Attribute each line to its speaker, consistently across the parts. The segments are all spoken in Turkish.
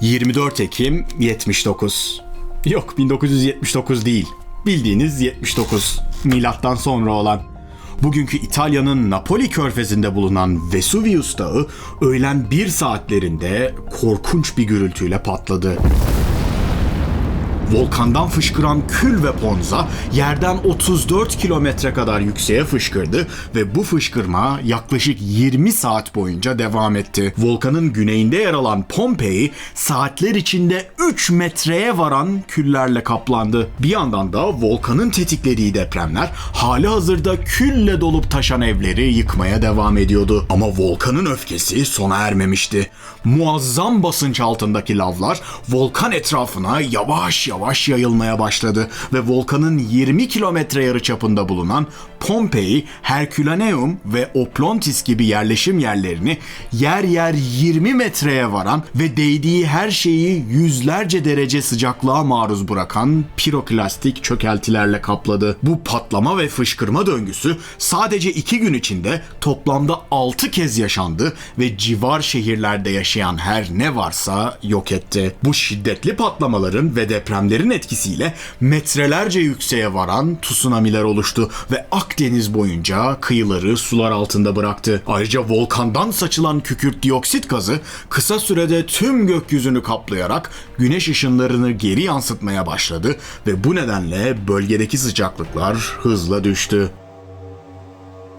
Speaker 1: 24 Ekim 79. Yok 1979 değil. Bildiğiniz 79. Milattan sonra olan. Bugünkü İtalya'nın Napoli körfezinde bulunan Vesuvius Dağı öğlen 1 saatlerinde korkunç bir gürültüyle patladı. Volkandan fışkıran kül ve ponza yerden 34 kilometre kadar yükseğe fışkırdı ve bu fışkırma yaklaşık 20 saat boyunca devam etti. Volkanın güneyinde yer alan Pompei saatler içinde 3 metreye varan küllerle kaplandı. Bir yandan da volkanın tetiklediği depremler hali hazırda külle dolup taşan evleri yıkmaya devam ediyordu. Ama volkanın öfkesi sona ermemişti. Muazzam basınç altındaki lavlar volkan etrafına yavaş yavaş yayılmaya başladı ve volkanın 20 kilometre yarı çapında bulunan Pompei, Herculaneum ve Oplontis gibi yerleşim yerlerini yer yer 20 metreye varan ve değdiği her şeyi yüzlerce derece sıcaklığa maruz bırakan piroklastik çökeltilerle kapladı. Bu patlama ve fışkırma döngüsü sadece iki gün içinde toplamda 6 kez yaşandı ve civar şehirlerde yaşayan her ne varsa yok etti. Bu şiddetli patlamaların ve depremlerin etkisiyle metrelerce yükseğe varan tsunamiler oluştu ve Akdeniz boyunca kıyıları sular altında bıraktı. Ayrıca volkandan saçılan kükürt dioksit gazı kısa sürede tüm gökyüzünü kaplayarak güneş ışınlarını geri yansıtmaya başladı ve bu nedenle bölgedeki sıcaklıklar hızla düştü.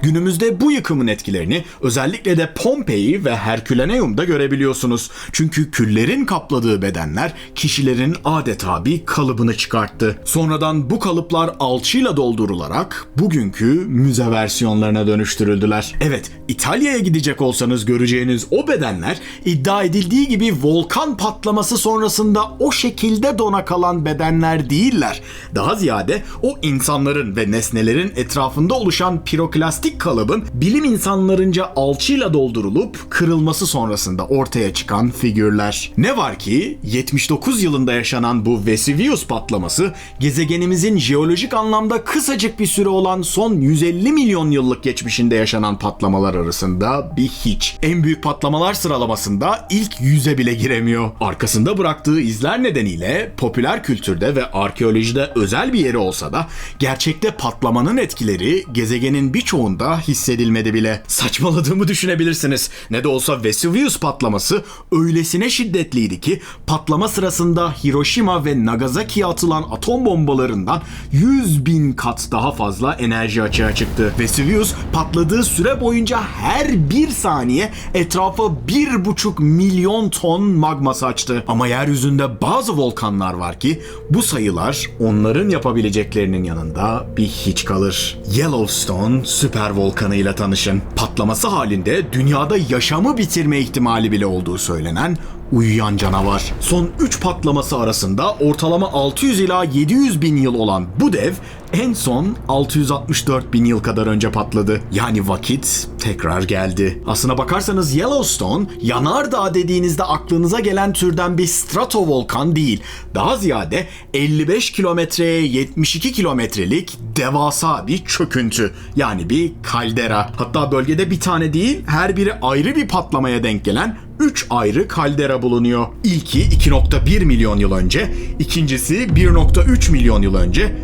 Speaker 1: Günümüzde bu yıkımın etkilerini özellikle de Pompei ve Herculaneum'da görebiliyorsunuz. Çünkü küllerin kapladığı bedenler kişilerin adeta bir kalıbını çıkarttı. Sonradan bu kalıplar alçıyla doldurularak bugünkü müze versiyonlarına dönüştürüldüler. Evet, İtalya'ya gidecek olsanız göreceğiniz o bedenler iddia edildiği gibi volkan patlaması sonrasında o şekilde dona kalan bedenler değiller. Daha ziyade o insanların ve nesnelerin etrafında oluşan piroklastik kalıbın bilim insanlarınca alçıyla doldurulup kırılması sonrasında ortaya çıkan figürler. Ne var ki 79 yılında yaşanan bu Vesuvius patlaması gezegenimizin jeolojik anlamda kısacık bir süre olan son 150 milyon yıllık geçmişinde yaşanan patlamalar arasında bir hiç. En büyük patlamalar sıralamasında ilk yüze bile giremiyor. Arkasında bıraktığı izler nedeniyle popüler kültürde ve arkeolojide özel bir yeri olsa da gerçekte patlamanın etkileri gezegenin birçoğunda hissedilmedi bile. Saçmaladığımı düşünebilirsiniz. Ne de olsa Vesuvius patlaması öylesine şiddetliydi ki patlama sırasında Hiroşima ve Nagasaki'ye atılan atom bombalarından 100 bin kat daha fazla enerji açığa çıktı. Vesuvius patladığı süre boyunca her bir saniye etrafa 1,5 milyon ton magma saçtı. Ama yeryüzünde bazı volkanlar var ki bu sayılar onların yapabileceklerinin yanında bir hiç kalır. Yellowstone süper volkanıyla tanışın. Patlaması halinde dünyada yaşamı bitirme ihtimali bile olduğu söylenen uyuyan canavar. Son 3 patlaması arasında ortalama 600 ila 700 bin yıl olan bu dev en son 664 bin yıl kadar önce patladı. Yani vakit tekrar geldi. Aslına bakarsanız Yellowstone yanardağ dediğinizde aklınıza gelen türden bir stratovolkan değil. Daha ziyade 55 kilometreye 72 kilometrelik devasa bir çöküntü. Yani bir kaldera. Hatta bölgede bir tane değil her biri ayrı bir patlamaya denk gelen 3 ayrı kaldera bulunuyor. İlki 2.1 milyon yıl önce, ikincisi 1.3 milyon yıl önce,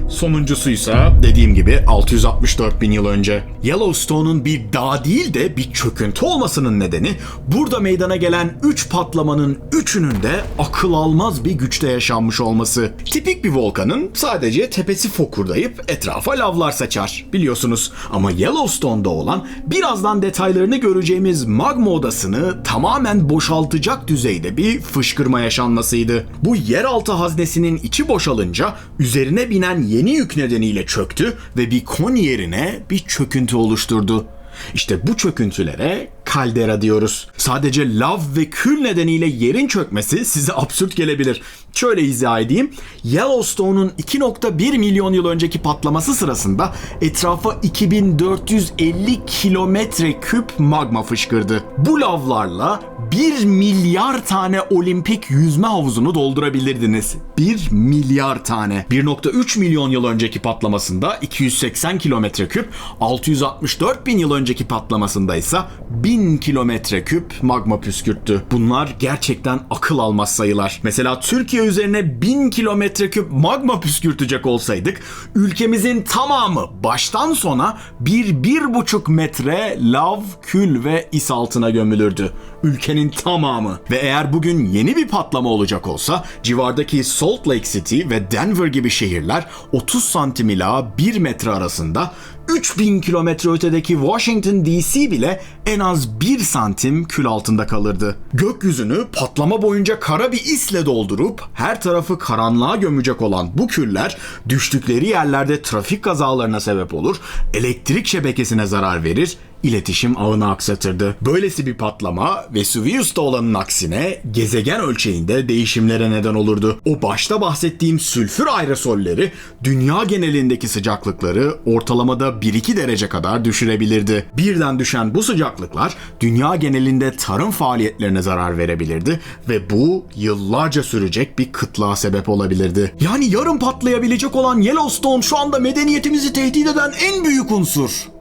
Speaker 1: sonuncusuysa dediğim gibi 664 bin yıl önce. Yellowstone'un bir dağ değil de bir çöküntü olmasının nedeni burada meydana gelen 3 patlamanın üçünün de akıl almaz bir güçte yaşanmış olması. Tipik bir volkanın sadece tepesi fokurdayıp etrafa lavlar saçar biliyorsunuz. Ama Yellowstone'da olan birazdan detaylarını göreceğimiz magma odasını tamamen boşaltacak düzeyde bir fışkırma yaşanmasıydı. Bu yeraltı haznesinin içi boşalınca üzerine binen yeni yük nedeniyle çöktü ve bir kon yerine bir çöküntü oluşturdu. İşte bu çöküntülere kaldera diyoruz. Sadece lav ve kül nedeniyle yerin çökmesi size absürt gelebilir. Şöyle izah edeyim. Yellowstone'un 2.1 milyon yıl önceki patlaması sırasında etrafa 2450 kilometre küp magma fışkırdı. Bu lavlarla 1 milyar tane olimpik yüzme havuzunu doldurabilirdiniz. 1 milyar tane. 1.3 milyon yıl önceki patlamasında 280 kilometre küp, 664 bin yıl önce önceki patlamasında ise 1000 kilometre küp magma püskürttü. Bunlar gerçekten akıl almaz sayılar. Mesela Türkiye üzerine 1000 kilometre küp magma püskürtecek olsaydık ülkemizin tamamı baştan sona 1-1,5 metre lav, kül ve is altına gömülürdü. Ülkenin tamamı. Ve eğer bugün yeni bir patlama olacak olsa civardaki Salt Lake City ve Denver gibi şehirler 30 santim ila 1 metre arasında 3000 kilometre ötedeki Washington DC bile en az 1 santim kül altında kalırdı. Gökyüzünü patlama boyunca kara bir isle doldurup her tarafı karanlığa gömecek olan bu küller düştükleri yerlerde trafik kazalarına sebep olur, elektrik şebekesine zarar verir, iletişim ağını aksatırdı. Böylesi bir patlama Vesuvius'ta olanın aksine gezegen ölçeğinde değişimlere neden olurdu. O başta bahsettiğim sülfür aerosolleri dünya genelindeki sıcaklıkları ortalamada 1-2 derece kadar düşürebilirdi. Birden düşen bu sıcaklıklar dünya genelinde tarım faaliyetlerine zarar verebilirdi ve bu yıllarca sürecek bir kıtlığa sebep olabilirdi. Yani yarın patlayabilecek olan Yellowstone şu anda medeniyetimizi tehdit eden en büyük unsur.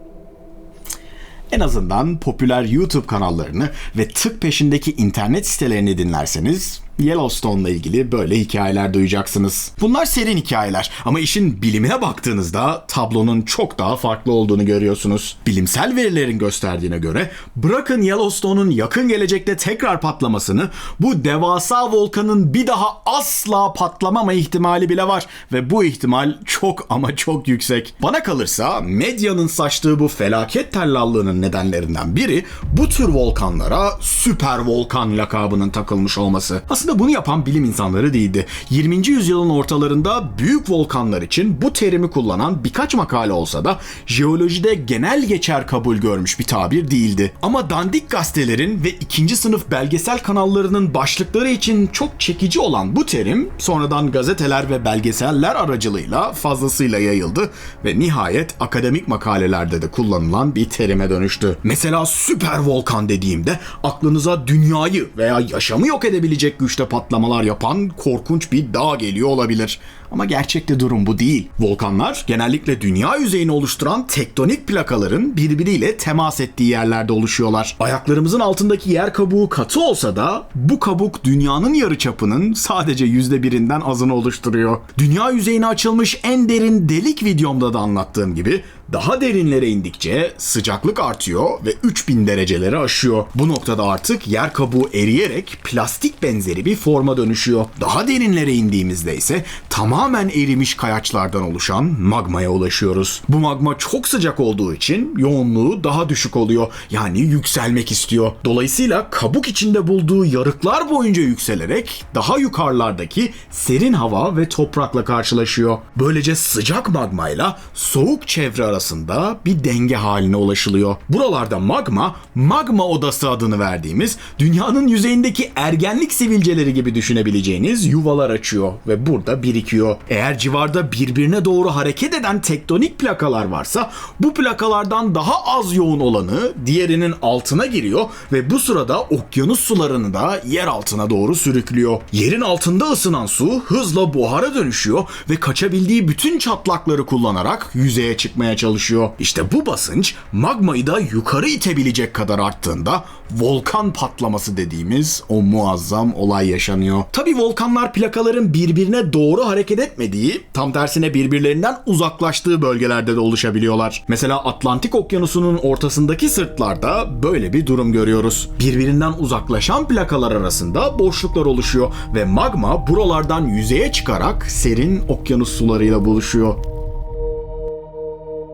Speaker 1: En azından popüler YouTube kanallarını ve tık peşindeki internet sitelerini dinlerseniz Yellowstone'la ilgili böyle hikayeler duyacaksınız. Bunlar serin hikayeler ama işin bilimine baktığınızda tablonun çok daha farklı olduğunu görüyorsunuz. Bilimsel verilerin gösterdiğine göre bırakın Yellowstone'un yakın gelecekte tekrar patlamasını bu devasa volkanın bir daha asla patlamama ihtimali bile var ve bu ihtimal çok ama çok yüksek. Bana kalırsa medyanın saçtığı bu felaket tellallığının nedenlerinden biri bu tür volkanlara süper volkan lakabının takılmış olması. Aslında bunu yapan bilim insanları değildi. 20. yüzyılın ortalarında büyük volkanlar için bu terimi kullanan birkaç makale olsa da jeolojide genel geçer kabul görmüş bir tabir değildi. Ama dandik gazetelerin ve ikinci sınıf belgesel kanallarının başlıkları için çok çekici olan bu terim sonradan gazeteler ve belgeseller aracılığıyla fazlasıyla yayıldı ve nihayet akademik makalelerde de kullanılan bir terime dönüştü. Mesela süper volkan dediğimde aklınıza dünyayı veya yaşamı yok edebilecek güçte patlamalar yapan korkunç bir dağ geliyor olabilir. Ama gerçekte durum bu değil. Volkanlar genellikle dünya yüzeyini oluşturan tektonik plakaların birbiriyle temas ettiği yerlerde oluşuyorlar. Ayaklarımızın altındaki yer kabuğu katı olsa da bu kabuk dünyanın yarıçapının sadece yüzde birinden azını oluşturuyor. Dünya yüzeyine açılmış en derin delik videomda da anlattığım gibi daha derinlere indikçe sıcaklık artıyor ve 3000 dereceleri aşıyor. Bu noktada artık yer kabuğu eriyerek plastik benzeri bir forma dönüşüyor. Daha derinlere indiğimizde ise tamamen erimiş kayaçlardan oluşan magmaya ulaşıyoruz. Bu magma çok sıcak olduğu için yoğunluğu daha düşük oluyor. Yani yükselmek istiyor. Dolayısıyla kabuk içinde bulduğu yarıklar boyunca yükselerek daha yukarılardaki serin hava ve toprakla karşılaşıyor. Böylece sıcak magmayla soğuk çevre arasında bir denge haline ulaşılıyor. Buralarda magma, magma odası adını verdiğimiz dünyanın yüzeyindeki ergenlik sivilceleri gibi düşünebileceğiniz yuvalar açıyor ve burada birikiyor. Eğer civarda birbirine doğru hareket eden tektonik plakalar varsa bu plakalardan daha az yoğun olanı diğerinin altına giriyor ve bu sırada okyanus sularını da yer altına doğru sürüklüyor. Yerin altında ısınan su hızla buhara dönüşüyor ve kaçabildiği bütün çatlakları kullanarak yüzeye çıkmaya çalışıyor. İşte bu basınç magmayı da yukarı itebilecek kadar arttığında volkan patlaması dediğimiz o muazzam olay yaşanıyor. Tabi volkanlar plakaların birbirine doğru hareket etmediği, tam tersine birbirlerinden uzaklaştığı bölgelerde de oluşabiliyorlar. Mesela Atlantik Okyanusu'nun ortasındaki sırtlarda böyle bir durum görüyoruz. Birbirinden uzaklaşan plakalar arasında boşluklar oluşuyor ve magma buralardan yüzeye çıkarak serin okyanus sularıyla buluşuyor.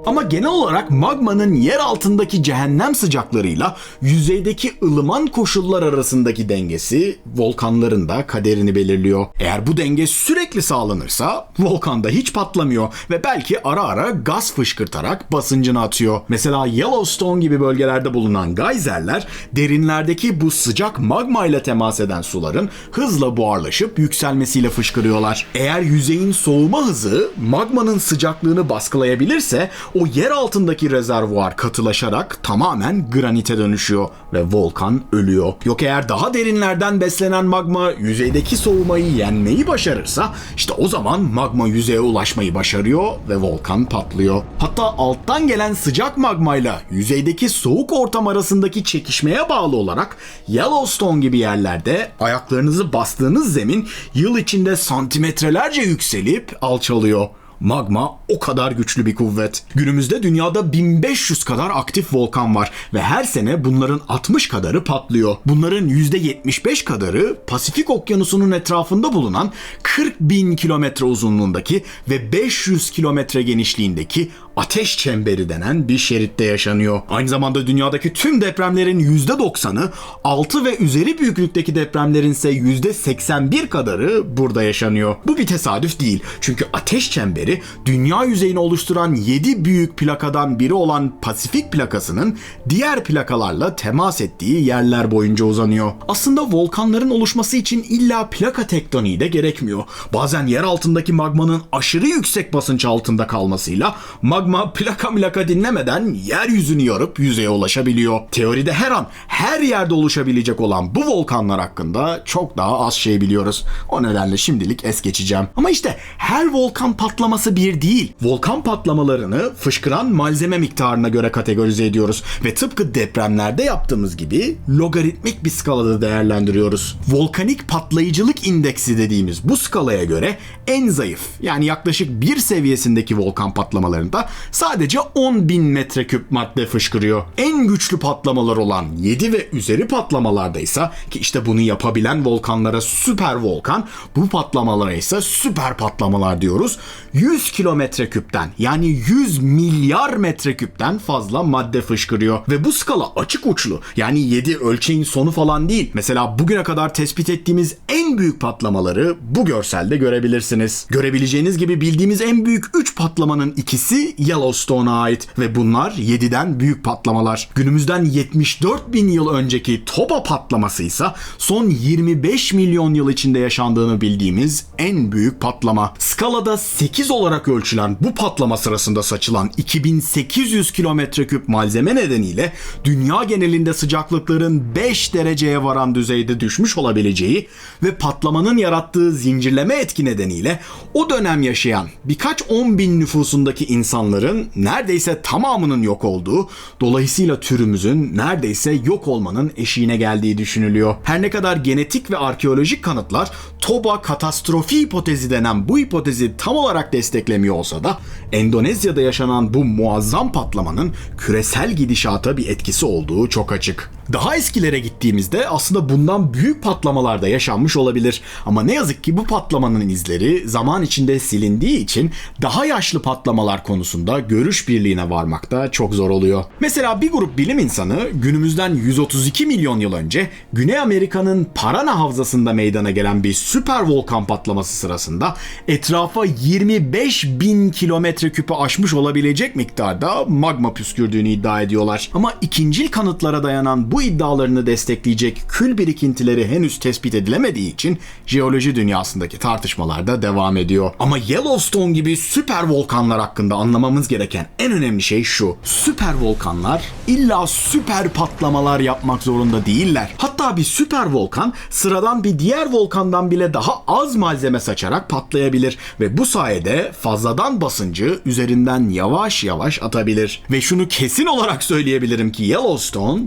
Speaker 1: Ama genel olarak magmanın yer altındaki cehennem sıcaklarıyla yüzeydeki ılıman koşullar arasındaki dengesi volkanların da kaderini belirliyor. Eğer bu denge sürekli sağlanırsa volkan da hiç patlamıyor ve belki ara ara gaz fışkırtarak basıncını atıyor. Mesela Yellowstone gibi bölgelerde bulunan geyserler derinlerdeki bu sıcak magma ile temas eden suların hızla buharlaşıp yükselmesiyle fışkırıyorlar. Eğer yüzeyin soğuma hızı magmanın sıcaklığını baskılayabilirse o yer altındaki rezervuar katılaşarak tamamen granite dönüşüyor ve volkan ölüyor. Yok eğer daha derinlerden beslenen magma yüzeydeki soğumayı yenmeyi başarırsa işte o zaman magma yüzeye ulaşmayı başarıyor ve volkan patlıyor. Hatta alttan gelen sıcak magmayla yüzeydeki soğuk ortam arasındaki çekişmeye bağlı olarak Yellowstone gibi yerlerde ayaklarınızı bastığınız zemin yıl içinde santimetrelerce yükselip alçalıyor. Magma o kadar güçlü bir kuvvet. Günümüzde dünyada 1500 kadar aktif volkan var ve her sene bunların 60 kadarı patlıyor. Bunların %75 kadarı Pasifik Okyanusu'nun etrafında bulunan 40 bin kilometre uzunluğundaki ve 500 kilometre genişliğindeki ateş çemberi denen bir şeritte yaşanıyor. Aynı zamanda dünyadaki tüm depremlerin %90'ı 6 ve üzeri büyüklükteki depremlerin ise %81 kadarı burada yaşanıyor. Bu bir tesadüf değil. Çünkü ateş çemberi dünya yüzeyini oluşturan 7 büyük plakadan biri olan Pasifik plakasının diğer plakalarla temas ettiği yerler boyunca uzanıyor. Aslında volkanların oluşması için illa plaka tektoniği de gerekmiyor. Bazen yer altındaki magmanın aşırı yüksek basınç altında kalmasıyla magma plaka milaka dinlemeden yeryüzünü yarıp yüzeye ulaşabiliyor. Teoride her an her yerde oluşabilecek olan bu volkanlar hakkında çok daha az şey biliyoruz. O nedenle şimdilik es geçeceğim. Ama işte her volkan patlaması bir değil. Volkan patlamalarını fışkıran malzeme miktarına göre kategorize ediyoruz ve tıpkı depremlerde yaptığımız gibi logaritmik bir skalada değerlendiriyoruz. Volkanik patlayıcılık indeksi dediğimiz bu skalaya göre en zayıf yani yaklaşık bir seviyesindeki volkan patlamalarında sadece 10 bin metreküp madde fışkırıyor. En güçlü patlamalar olan 7 ve üzeri patlamalarda ise ki işte bunu yapabilen volkanlara süper volkan, bu patlamalara ise süper patlamalar diyoruz. 100 kilometre küpten yani 100 milyar metreküpten fazla madde fışkırıyor. Ve bu skala açık uçlu. Yani 7 ölçeğin sonu falan değil. Mesela bugüne kadar tespit ettiğimiz en büyük patlamaları bu görselde görebilirsiniz. Görebileceğiniz gibi bildiğimiz en büyük 3 patlamanın ikisi Yellowstone'a ait ve bunlar 7'den büyük patlamalar. Günümüzden 74 bin yıl önceki Toba patlaması ise son 25 milyon yıl içinde yaşandığını bildiğimiz en büyük patlama. Skalada 8 olarak ölçülen bu patlama sırasında saçılan 2800 kilometre küp malzeme nedeniyle dünya genelinde sıcaklıkların 5 dereceye varan düzeyde düşmüş olabileceği ve patlamanın yarattığı zincirleme etki nedeniyle o dönem yaşayan birkaç on bin nüfusundaki insanların neredeyse tamamının yok olduğu, dolayısıyla türümüzün neredeyse yok olmanın eşiğine geldiği düşünülüyor. Her ne kadar genetik ve arkeolojik kanıtlar Toba katastrofi hipotezi denen bu hipotezi tam olarak desteklemiyor olsa da Endonezya'da yaşanan bu muazzam patlamanın küresel gidişata bir etkisi olduğu çok açık. Daha eskilere gittiğimizde aslında bundan büyük patlamalar da yaşanmış olabilir. Ama ne yazık ki bu patlamanın izleri zaman içinde silindiği için daha yaşlı patlamalar konusunda görüş birliğine varmakta çok zor oluyor. Mesela bir grup bilim insanı günümüzden 132 milyon yıl önce Güney Amerika'nın Parana havzasında meydana gelen bir süper volkan patlaması sırasında etrafa 25 bin kilometre küpü aşmış olabilecek miktarda magma püskürdüğünü iddia ediyorlar. Ama ikincil kanıtlara dayanan bu iddialarını destekleyecek kül birikintileri henüz tespit edilemediği için jeoloji dünyasındaki tartışmalar da devam ediyor. Ama Yellowstone gibi süper volkanlar hakkında anlamamız gereken en önemli şey şu. Süper volkanlar illa süper patlamalar yapmak zorunda değiller. Hatta bir süper volkan sıradan bir diğer volkandan bile daha az malzeme saçarak patlayabilir ve bu sayede fazladan basıncı üzerinden yavaş yavaş atabilir. Ve şunu kesin olarak söyleyebilirim ki Yellowstone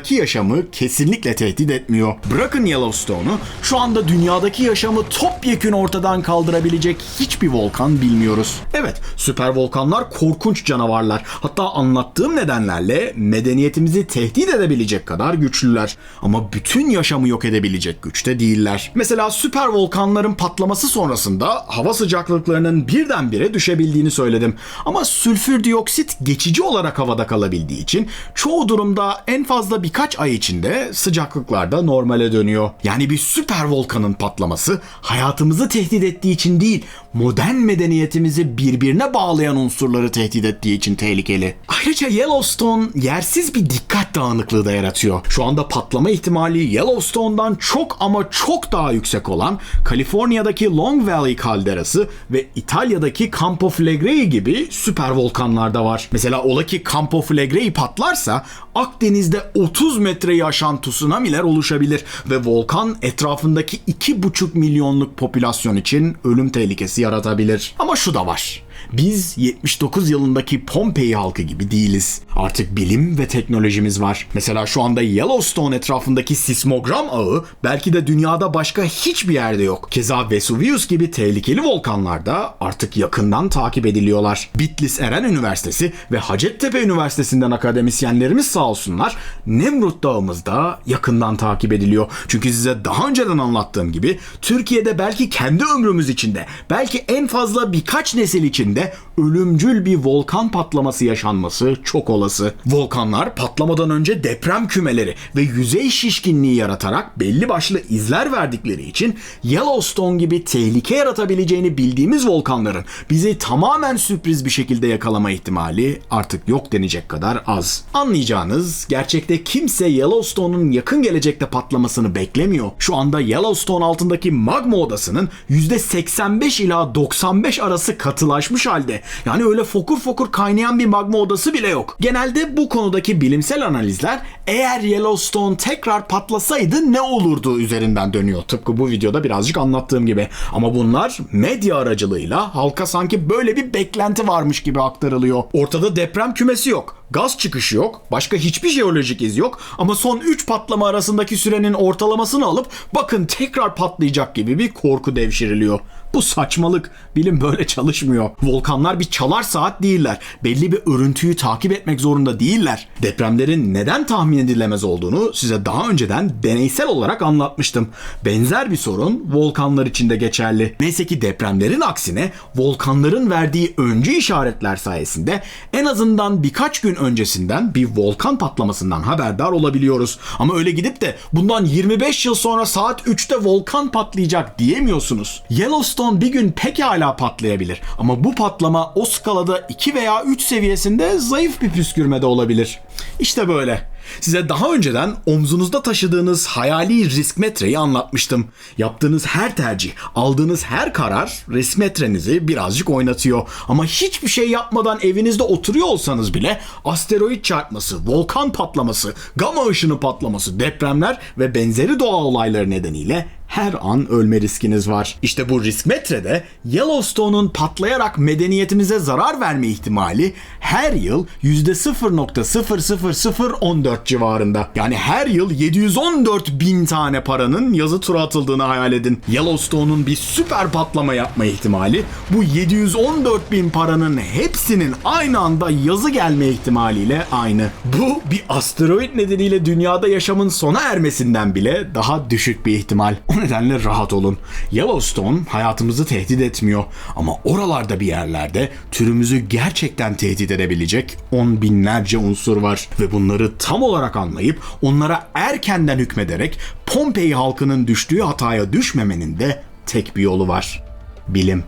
Speaker 1: dünyadaki yaşamı kesinlikle tehdit etmiyor. Bırakın Yellowstone'u şu anda dünyadaki yaşamı topyekün ortadan kaldırabilecek hiçbir volkan bilmiyoruz. Evet süper volkanlar korkunç canavarlar. Hatta anlattığım nedenlerle medeniyetimizi tehdit edebilecek kadar güçlüler. Ama bütün yaşamı yok edebilecek güçte değiller. Mesela süper volkanların patlaması sonrasında hava sıcaklıklarının birdenbire düşebildiğini söyledim. Ama sülfür dioksit geçici olarak havada kalabildiği için çoğu durumda en fazla birkaç birkaç ay içinde sıcaklıklar da normale dönüyor. Yani bir süper volkanın patlaması hayatımızı tehdit ettiği için değil, modern medeniyetimizi birbirine bağlayan unsurları tehdit ettiği için tehlikeli. Ayrıca Yellowstone yersiz bir dikkat dağınıklığı da yaratıyor. Şu anda patlama ihtimali Yellowstone'dan çok ama çok daha yüksek olan Kaliforniya'daki Long Valley kalderası ve İtalya'daki Campo Flegrei gibi süper volkanlarda var. Mesela ola ki Campo Flegrei patlarsa Akdeniz'de 30 metreyi aşan tsunamiler oluşabilir ve volkan etrafındaki 2,5 milyonluk popülasyon için ölüm tehlikesi yaratabilir. Ama şu da var. Biz 79 yılındaki Pompei halkı gibi değiliz. Artık bilim ve teknolojimiz var. Mesela şu anda Yellowstone etrafındaki sismogram ağı belki de dünyada başka hiçbir yerde yok. Keza Vesuvius gibi tehlikeli volkanlar da artık yakından takip ediliyorlar. Bitlis Eren Üniversitesi ve Hacettepe Üniversitesi'nden akademisyenlerimiz sağ olsunlar Nemrut Dağımız da yakından takip ediliyor. Çünkü size daha önceden anlattığım gibi Türkiye'de belki kendi ömrümüz içinde, belki en fazla birkaç nesil içinde ölümcül bir volkan patlaması yaşanması çok olası. Volkanlar patlamadan önce deprem kümeleri ve yüzey şişkinliği yaratarak belli başlı izler verdikleri için Yellowstone gibi tehlike yaratabileceğini bildiğimiz volkanların bizi tamamen sürpriz bir şekilde yakalama ihtimali artık yok denecek kadar az. Anlayacağınız gerçekte kimse Yellowstone'un yakın gelecekte patlamasını beklemiyor. Şu anda Yellowstone altındaki magma odasının %85 ila 95 arası katılaşmış halde. Yani öyle fokur fokur kaynayan bir magma odası bile yok. Genelde bu konudaki bilimsel analizler eğer Yellowstone tekrar patlasaydı ne olurdu üzerinden dönüyor. Tıpkı bu videoda birazcık anlattığım gibi. Ama bunlar medya aracılığıyla halka sanki böyle bir beklenti varmış gibi aktarılıyor. Ortada deprem kümesi yok. Gaz çıkışı yok. Başka hiçbir jeolojik iz yok. Ama son 3 patlama arasındaki sürenin ortalamasını alıp bakın tekrar patlayacak gibi bir korku devşiriliyor. Bu saçmalık. Bilim böyle çalışmıyor. Volkanlar bir çalar saat değiller. Belli bir örüntüyü takip etmek zorunda değiller. Depremlerin neden tahmin edilemez olduğunu size daha önceden deneysel olarak anlatmıştım. Benzer bir sorun volkanlar için de geçerli. Neyse ki depremlerin aksine volkanların verdiği öncü işaretler sayesinde en azından birkaç gün öncesinden bir volkan patlamasından haberdar olabiliyoruz. Ama öyle gidip de bundan 25 yıl sonra saat 3'te volkan patlayacak diyemiyorsunuz. Yellowstone bir gün pekala patlayabilir ama bu patlama o skalada 2 veya 3 seviyesinde zayıf bir püskürmede olabilir. İşte böyle. Size daha önceden omzunuzda taşıdığınız hayali risk metreyi anlatmıştım. Yaptığınız her tercih, aldığınız her karar risk metrenizi birazcık oynatıyor. Ama hiçbir şey yapmadan evinizde oturuyor olsanız bile asteroid çarpması, volkan patlaması, gama ışını patlaması, depremler ve benzeri doğa olayları nedeniyle her an ölme riskiniz var. İşte bu risk metrede Yellowstone'un patlayarak medeniyetimize zarar verme ihtimali her yıl %0.00014 civarında. Yani her yıl 714 bin tane paranın yazı tura atıldığını hayal edin. Yellowstone'un bir süper patlama yapma ihtimali bu 714 bin paranın hepsinin aynı anda yazı gelme ihtimaliyle aynı. Bu bir asteroid nedeniyle dünyada yaşamın sona ermesinden bile daha düşük bir ihtimal. O nedenle rahat olun. Yellowstone hayatımızı tehdit etmiyor ama oralarda bir yerlerde türümüzü gerçekten tehdit edebilecek on binlerce unsur var ve bunları tam olarak anlayıp onlara erkenden hükmederek Pompei halkının düştüğü hataya düşmemenin de tek bir yolu var. Bilim.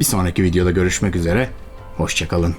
Speaker 1: Bir sonraki videoda görüşmek üzere. Hoşçakalın.